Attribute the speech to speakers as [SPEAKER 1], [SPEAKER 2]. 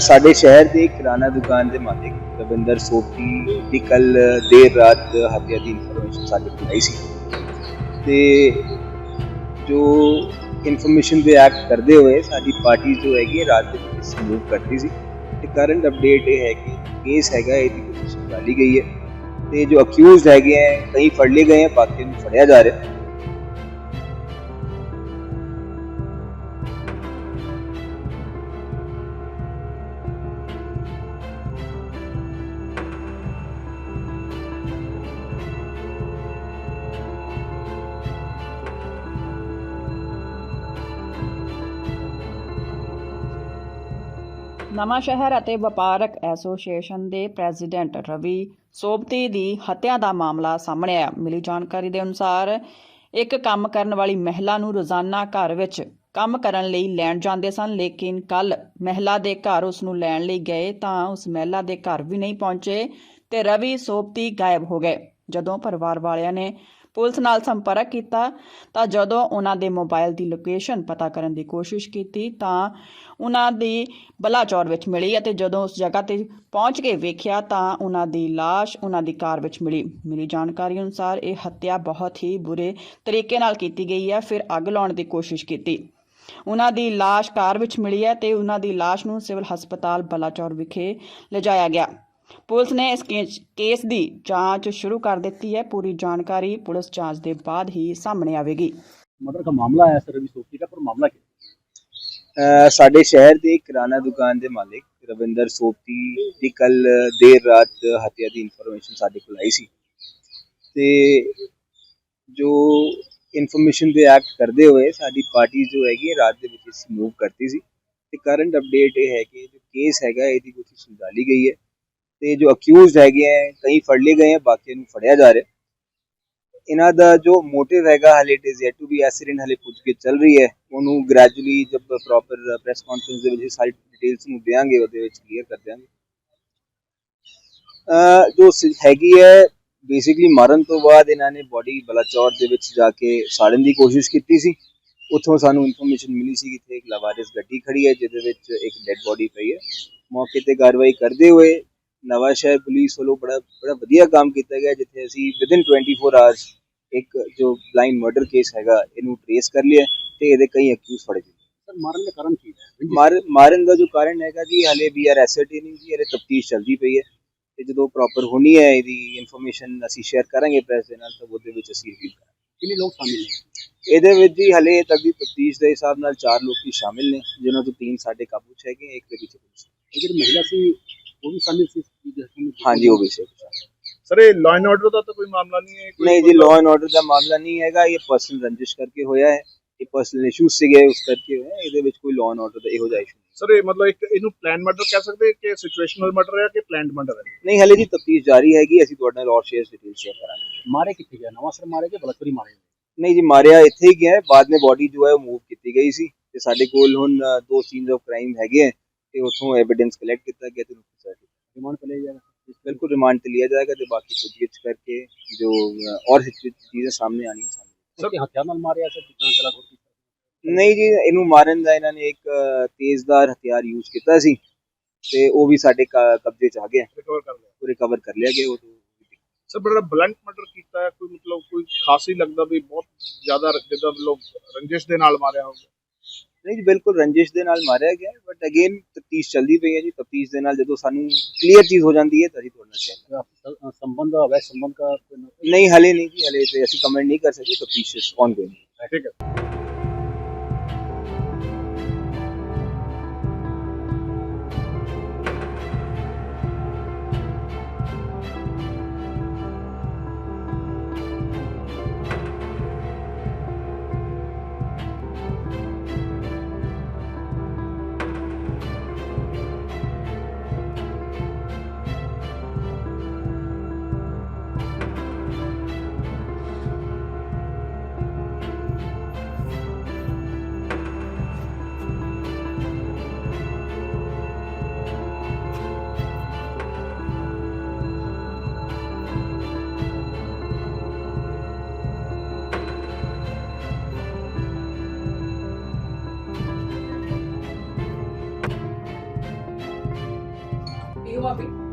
[SPEAKER 1] ਸਾਡੇ ਸ਼ਹਿਰ ਦੇ ਕਿਰਾਣਾ ਦੁਕਾਨ ਦੇ ਮਾਲਕ ਰਵਿੰਦਰ ਸੋਪੀ ਦੀ ਕੱਲ ਦੇਰ ਰਾਤ ਹੱਤਿਆ ਦੀ ਇਨਫੋਰਮੇਸ਼ਨ ਸਾਡੇ ਕੋਲ ਆਈ ਸੀ। ਤੇ ਜੋ ਇਨਫੋਰਮੇਸ਼ਨ ਦੇ ਐਕਟ ਕਰਦੇ ਹੋਏ ਸਾਡੀ ਪਾਰਟੀ ਜੋ ਹੈਗੀ ਹੈ, ਰਾਤ ਦੇ ਵਿੱਚ ਮੂਵ ਕਰਦੀ ਸੀ। ਤੇ ਕਰੰਟ ਅਪਡੇਟ ਇਹ ਹੈ ਕਿ ਕੇਸ ਹੈਗਾ ਇਹਦੀ ਕੋਸ਼ਿਸ਼ ਸੰਭਾਲੀ ਗਈ ਹੈ। ਤੇ ਜੋ ਅਕਿਊਜ਼ਡ ਹੈਗੇ ਹੈ ਕਈ ਫੜ ਲਏ ਗਏ ਹੈ ਬਾਕੀ ਨੂੰ ਫੜਿਆ ਜਾ ਰਿਹਾ।
[SPEAKER 2] ਨਵਾਂ ਸ਼ਹਿਰ ਅਤੇ ਵਪਾਰਕ ਐਸੋਸੀਏਸ਼ਨ ਦੇ ਪ੍ਰੈਜ਼ੀਡੈਂਟ ਰਵੀ ਸੋਬਤੀ ਦੀ ਹੱਤਿਆ ਦਾ ਮਾਮਲਾ ਸਾਹਮਣੇ ਆਇਆ। ਮਿਲੀ ਜਾਣਕਾਰੀ ਦੇ ਅਨੁਸਾਰ, ਇੱਕ ਕੰਮ ਕਰਨ ਵਾਲੀ ਮਹਿਲਾ ਨੂੰ ਰੋਜ਼ਾਨਾ ਘਰ ਵਿੱਚ ਕੰਮ ਕਰਨ ਲਈ ਲੈਣ ਜਾਂਦੇ ਸਨ, ਲੇਕਿਨ ਕੱਲ ਮਹਿਲਾ ਦੇ ਘਰ ਉਸ ਨੂੰ ਲੈਣ ਲਈ ਗਏ ਤਾਂ ਉਸ ਮਹਿਲਾ ਦੇ ਘਰ ਵੀ ਨਹੀਂ ਪਹੁੰਚੇ ਤੇ ਰਵੀ ਸੋਬਤੀ ਗਾਇਬ ਹੋ ਗਏ। ਜਦੋਂ ਪਰਿਵਾਰ ਵਾਲਿਆਂ ਨੇ ਪੁਲਿਸ ਨਾਲ ਸੰਪਰਕ ਕੀਤਾ ਤਾਂ ਜਦੋਂ ਉਹਨਾਂ ਦੇ ਮੋਬਾਈਲ ਦੀ ਲੋਕੇਸ਼ਨ ਪਤਾ ਕਰਨ ਦੀ ਕੋਸ਼ਿਸ਼ ਕੀਤੀ ਤਾਂ ਉਹਨਾਂ ਦੀ ਬਲਾਚੌਰ ਵਿੱਚ ਮਿਲੀ ਅਤੇ ਜਦੋਂ ਉਸ ਜਗ੍ਹਾ ਤੇ ਪਹੁੰਚ ਕੇ ਵੇਖਿਆ ਤਾਂ ਉਹਨਾਂ ਦੀ ਲਾਸ਼ ਉਹਨਾਂ ਦੀ ਕਾਰ ਵਿੱਚ ਮਿਲੀ। ਮਿਲੀ ਜਾਣਕਾਰੀ ਅਨੁਸਾਰ ਇਹ ਹੱਤਿਆ ਬਹੁਤ ਹੀ ਬੁਰੇ ਤਰੀਕੇ ਨਾਲ ਕੀਤੀ ਗਈ ਹੈ। ਫਿਰ ਅੱਗ ਲਾਉਣ ਦੀ ਕੋਸ਼ਿਸ਼ ਕੀਤੀ। ਉਹਨਾਂ ਦੀ ਲਾਸ਼ ਕਾਰ ਵਿੱਚ ਮਿਲੀ ਹੈ ਤੇ ਉਹਨਾਂ ਦੀ ਲਾਸ਼ ਨੂੰ ਸਿਵਲ ਹਸਪਤਾਲ ਬਲਾਚੌਰ ਵਿਖੇ ਲਿਜਾਇਆ ਗਿਆ। ਪੁਲਿਸ ਨੇ ਇਸ ਕੇਸ ਦੀ ਜਾਂਚ ਸ਼ੁਰੂ ਕਰ ਦਿੱਤੀ ਹੈ। ਪੂਰੀ ਜਾਣਕਾਰੀ ਪੁਲਿਸ ਜਾਂਚ ਦੇ ਬਾਅਦ ਹੀ ਸਾਹਮਣੇ ਆਵੇਗੀ।
[SPEAKER 3] ਮਰਡਰ ਦਾ ਮਾਮਲਾ ਆਇਆ ਸਰ ਅਭੀ ਸੋਚੀ ਦਾ ਪਰ ਮਾਮਲਾ
[SPEAKER 1] ਕੀ ਸਾਡੇ ਸ਼ਹਿਰ ਦੇ ਕਿਰਾਣਾ ਦੁਕਾਨ ਦੇ ਮਾਲਕ ਰਵਿੰਦਰ ਸੋਪਤੀ ਦੀ ਕੱਲ ਦੇਰ ਰਾਤ ਹੱਤਿਆ ਦੀ ਇਨਫੋਰਮੇਸ਼ਨ ਸਾਡੇ ਕੋਲ ਆਈ ਸੀ। ਤੇ ਜੋ ਇਨਫੋਰਮੇਸ਼ਨ ਦੇ ਐਕਟ ਕਰਦੇ ਹੋਏ ਸਾਡੀ ਪਾਰਟੀ ਜੋ ਹੈਗੀ ਰਾਤ ਦੇ ਵਿੱਚ ਇਸ ਮੂਵ ਕਰਤੀ ਸੀ। ਤੇ ਕਰੰਟ ਅਪਡੇਟ ਇਹ ਹੈ ਕਿ ਜੋ ਕੇਸ ਹੈਗਾ ਇਹਦੀ ਕੋਈ ਸੁਲਝਾ ਲਈ ਗਈ ਹੈ। ਤੇ ਜੋ ਅਕਿਊਜ਼ਡ ਹੈਗੇ ਹੈ, ਕਈ ਫੜ ਲਏ ਗਏ ਹੈ, ਬਾਕੀ ਨੂੰ ਫੜਿਆ ਜਾ ਰਿਹਾ ਇਹਨਾਂ ਦਾ ਜੋ ਮੋਟਿਵ ਹੈਗਾ, ਹਲੇ it is yet to be accident ਹਲੇ ਪੁੱਛ ਕੇ ਚੱਲ ਰਹੀ ਹੈ। ਉਹਨੂੰ ਗ੍ਰੈਜੂਅਲੀ ਜਦ ਪ੍ਰੋਪਰ ਪ੍ਰੈਸ ਕਾਨਫਰੰਸ ਦੇ ਵਿੱਚ ਸਾਰੀ ਡਿਟੇਲਸ ਨੂੰ ਦੇਾਂਗੇ ਉਹਦੇ ਵਿੱਚ ਕਲੀਅਰ ਕਰ ਦਿਆਂਗੇ। ਜੋ ਹੈਗੀ ਹੈ ਬੇਸਿਕਲੀ ਮਾਰਨ ਤੋਂ ਬਾਅਦ ਇਹਨਾਂ ਨੇ ਬੋਡੀ ਬਲਾਚੌਰ ਦੇ ਵਿੱਚ ਜਾ ਕੇ ਸਾੜਨ ਦੀ ਕੋਸ਼ਿਸ਼ ਕੀਤੀ ਸੀ। ਉੱਥੋਂ ਸਾਨੂੰ ਇਨਫੋਰਮੇਸ਼ਨ ਮਿਲੀ ਸੀ ਕਿ ਇੱਥੇ ਇੱਕ ਲਵਾਰਿਸ ਗੱਡੀ ਖੜੀ ਹੈ, ਜਿਹਦੇ ਵਿੱਚ ਇੱਕ ਡੈੱਡ ਬੋਡੀ ਪਈ ਹੈ। ਮੌਕੇ ਤੇ ਕਾਰਵਾਈ ਕਰਦੇ ਹੋਏ ਨਵਾਂ ਸ਼ਹਿਰ ਪੁਲਿਸ ਵੱਲੋਂ ਬੜਾ ਬੜਾ ਵਧੀਆ ਕੰਮ ਕੀਤਾ ਗਿਆ ਜਿੱਥੇ ਅਸੀਂ ਵਿਦਿਨ 24 ਆਵਰਸ ਇੱਕ ਜੋ ਬਲਾਈਂਡ ਮਰਡਰ ਕੇਸ ਹੈਗਾ ਇਹਨੂੰ ਟ੍ਰੇਸ ਕਰ ਲਿਆ ਤੇ ਇਹਦੇ ਕਈ ਐਕਿਊਜ਼ ਫੜੇ ਗਏ।
[SPEAKER 3] ਮਾਰਨ ਦਾ ਕਾਰਨ ਕੀ
[SPEAKER 1] ਹੈ? ਮਾਰਨ ਦਾ ਜੋ ਕਾਰਨ ਹੈਗਾ ਜੀ ਤਫਤੀਸ਼ ਚੱਲਦੀ ਪਈ ਹੈ ਤੇ ਜਦੋਂ ਪ੍ਰੋਪਰ ਹੋਣੀ ਹੈ ਇਹਦੀ ਇਨਫੋਰਮੇਸ਼ਨ ਅਸੀਂ ਸ਼ੇਅਰ ਕਰਾਂਗੇ ਪ੍ਰੈਸ ਦੇ ਨਾਲ ਤਾਂ ਉਹਦੇ ਵਿੱਚ ਅਸੀਂ ਰਿਵੀਲ ਕਰਾਂਗੇ।
[SPEAKER 3] ਕਿੰਨੇ ਲੋਕ ਸ਼ਾਮਿਲ ਨੇ?
[SPEAKER 1] ਇਹਦੇ ਵਿੱਚ ਜੀ ਹਲੇ ਤੱਕ ਦੀ ਤਫਤੀਸ਼ ਦੇ ਹਿਸਾਬ ਨਾਲ ਚਾਰ ਲੋਕ ਸ਼ਾਮਿਲ ਨੇ ਜਿਨ੍ਹਾਂ ਤੋਂ ਤਿੰਨ ਸਾਡੇ ਕਾਬੂ 'ਚ ਹੈਗੇ ਇੱਕ ਦੇ ਵਿੱਚ
[SPEAKER 3] ਜਿਹੜੀ ਮਹਿਲਾ ਸੀ ਉਹ ਵੀ ਸਾਹਮਣੇ ਸੀ
[SPEAKER 1] ਹਾਂਜੀ ਉਹ ਵੀ ਸੀ।
[SPEAKER 4] ਸਰ ਇਹ ਲਾਅ ਐਂਡ ਆਰਡਰ ਦਾ ਤਾਂ ਕੋਈ ਮਾਮਲਾ ਨਹੀਂ ਹੈ
[SPEAKER 1] ਨਹੀਂ ਜੀ ਲਾਅ ਐਂਡ ਆਰਡਰ ਦਾ ਮਾਮਲਾ ਨਹੀਂ ਹੈਗਾ। ਇਹ ਪਰਸਨਲ ਰੰਜਿਸ਼ ਕਰਕੇ ਹੋਇਆ ਹੈ। ਇਹ ਪਰਸਨਲ ਇਸ਼ੂ ਸੀਗੇ ਉਸ ਕਰਕੇ ਹੋਇਆ ਇਹਦੇ ਵਿੱਚ ਕੋਈ ਲਾਅ ਐਂਡ ਆਰਡਰ ਦਾ ਇਹੋ ਜਿਹਾ ਇਸ਼ੂ
[SPEAKER 4] ਸਰ ਇਹ ਮਤਲਬ ਇੱਕ ਇਹਨੂੰ ਪਲਾਨ ਮਰਡਰ ਕਹਿ ਸਕਦੇ ਕਿ ਸਿਚੁਏਸ਼ਨਲ ਮਰਡਰ ਹੈ ਕਿ ਪਲਾਨਡ ਮਰਡਰ ਹੈ?
[SPEAKER 1] ਨਹੀਂ ਹਲੇ ਜੀ ਤਫਤੀਸ਼ ਜਾਰੀ ਹੈਗੀ। ਅਸੀਂ ਤੁਹਾਡੇ ਨਾਲ ਹੋਰ ਸ਼ੇਅਰ ਡਿਟੇਲ ਸ਼ੇਅਰ ਕਰਾਂਗੇ।
[SPEAKER 3] ਮਾਰੇ ਕਿੱਥੇ ਗਿਆ? ਨਵਾਂ ਸਰ ਮਾਰੇ ਕਿ ਬਲਕਰੀ ਮਾਰੇ?
[SPEAKER 1] ਨਹੀਂ ਜੀ ਮਾਰਿਆ ਇੱਥੇ ਹੀ ਗਿਆ। ਬਾਅਦ ਵਿੱਚ ਬਾਡੀ ਜੋ ਹੈ ਉਹ ਮੂਵ ਕੀਤੀ ਗਈ ਸੀ। ਤੇ ਸਾਡੇ ਕੋਲ ਹੁਣ ਦੋ ਸੀਨਸ ਆਫ ਕ੍ਰਾਈਮ ਹੈਗੇ ਆ ਤੇ ਉਥੋਂ ਐਵੀਡੈਂਸ ਕਲੈਕਟ ਕੀਤਾ ਗਿਆ ਤੇ ਉਹਨੂੰ process ਕੀਤਾ।
[SPEAKER 3] रिमांड पे ले जाएगा
[SPEAKER 1] बिल्कुल रिमांड पे लिया जाएगा तो बाकी पूछगिछ करके जो अ, और चीजें सामने आनी है
[SPEAKER 3] सर के हथियार नाल मारे ऐसे कितना गला घोट की
[SPEAKER 1] ਨਹੀਂ ਜੀ ਇਹਨੂੰ ਮਾਰਨ ਦਾ ਇਹਨਾਂ ਨੇ ਇੱਕ ਅ, ਤੇਜ਼ਦਾਰ ਹਥਿਆਰ ਯੂਜ਼ ਕੀਤਾ ਸੀ ਤੇ ਉਹ ਵੀ ਸਾਡੇ ਕ- ਕਬਜ਼ੇ 'ਚ ਆ ਗਿਆ
[SPEAKER 4] ਰਿਕਵਰ ਕਰ ਲਿਆ
[SPEAKER 1] ਉਹ ਰਿਕਵਰ ਕਰ ਲਿਆ ਗਿਆ ਉਹ ਤੋਂ
[SPEAKER 4] ਸਰ ਬੜਾ ਬਲੰਟ ਮਰਡਰ ਕੀਤਾ ਹੈ ਕੋਈ ਮਤਲਬ ਕੋਈ ਖਾਸ ਹੀ ਲੱਗਦਾ ਵੀ ਬਹੁਤ ਜ਼ਿਆਦਾ ਜਿੱਦਾਂ ਲੋਕ ਰੰਜਿਸ਼ ਦੇ ਨਾਲ ਮਾਰਿਆ ਹੋਊਗਾ
[SPEAKER 1] ਨਹੀਂ ਜੀ ਬਿਲਕੁਲ ਰੰਜਿਸ਼ ਦੇ ਨਾਲ ਮਾਰਿਆ ਗਿਆ ਬਟ ਅਗੇਨ ਤਫਤੀਸ਼ ਚੱਲਦੀ ਪਈ ਹੈ ਜੀ। ਤਪਤੀਸ਼ ਦੇ ਨਾਲ ਜਦੋਂ ਸਾਨੂੰ ਕਲੀਅਰ ਚੀਜ਼ ਹੋ ਜਾਂਦੀ ਹੈ ਤਾਂ ਹੀ ਤੁਹਾਡੇ ਨਾਲ ਸ਼ੇਅਰ
[SPEAKER 3] ਸੰਬੰਧ ਹੋਵੇ ਸੰਬੰਧ ਦਾ
[SPEAKER 1] ਨਹੀਂ ਹਲੇ ਨਹੀਂ ਜੀ ਹਲੇ ਤੇ ਅਸੀਂ ਕਮੈਂਟ ਨਹੀਂ ਕਰ ਸਕਦੇ ਤਫਤੀਸ਼ ਔਨਗੋਇੰਗ
[SPEAKER 4] ਠੀਕ ਹੈ।
[SPEAKER 2] aí uma vez.